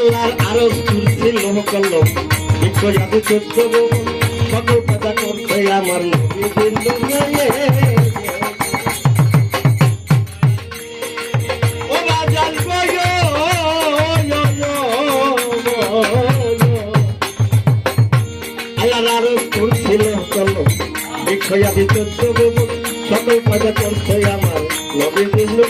আল্লাহর আরও তুলছিল কলম বিক্ষ জাদু চোদ্দ সকল কথা করছে আমার। আল্লাহর আরও তুলছিল কলম বিক্ষ জাদু চোদ্দ সকল কথা করছে আমার নবী বিন্দু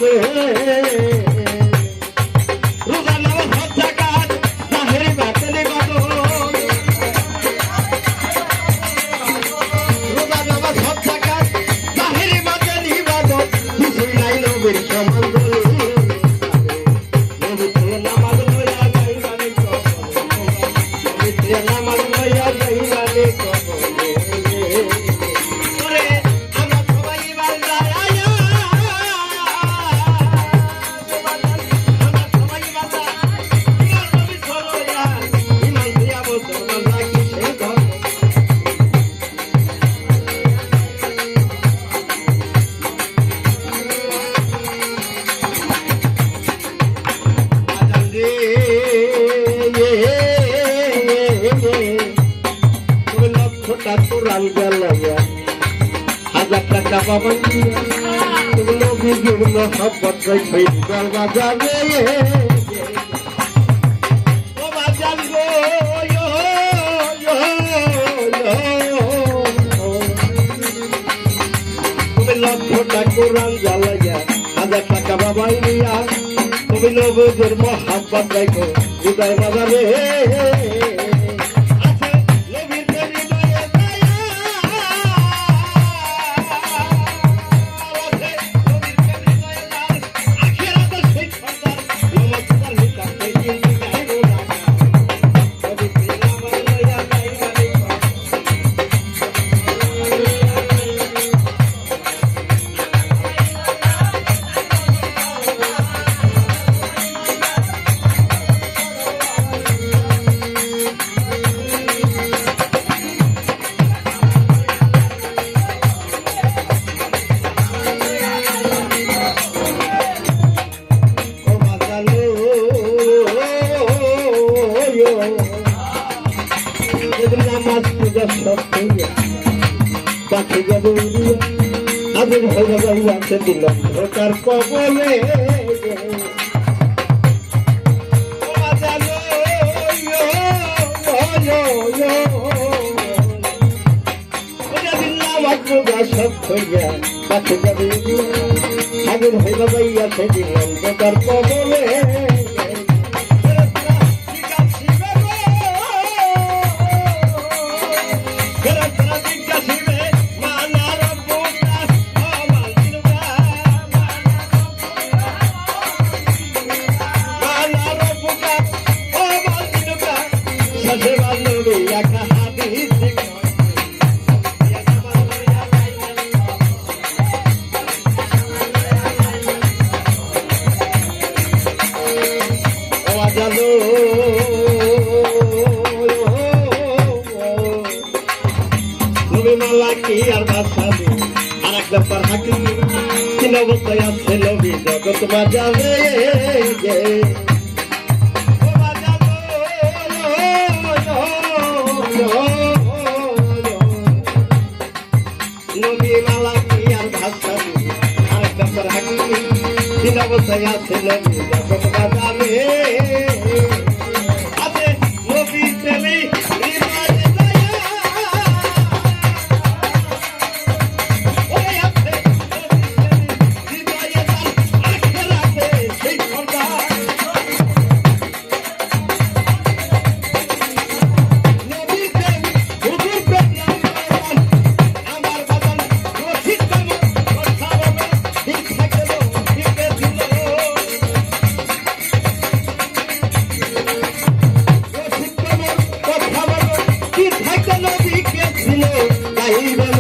বাজান গো ইয়ো, ইয়ো, ইয়ো। তুমি লক্ষ ঠাকুরান জ্বালাইয়া হাজার টাকা বাবাই নিয়া তুমি বাজারে। নামাজ পূজা সব হইয়া পাখি যাবে উড়িয়া আবির হয়ে যাইয়া সেদিন অন্ধকার কবলে পূজা পাখি যাবে কবলে আর বাসাবে আর এক ব্যাপার হাকি তিন অবস্থায় আছে নবী জগৎ বাজাবে নবী মালা কি আর ভাসাবে আর এক অবস্থায় আছে নবী জগৎ বাজাবে ஐம்பது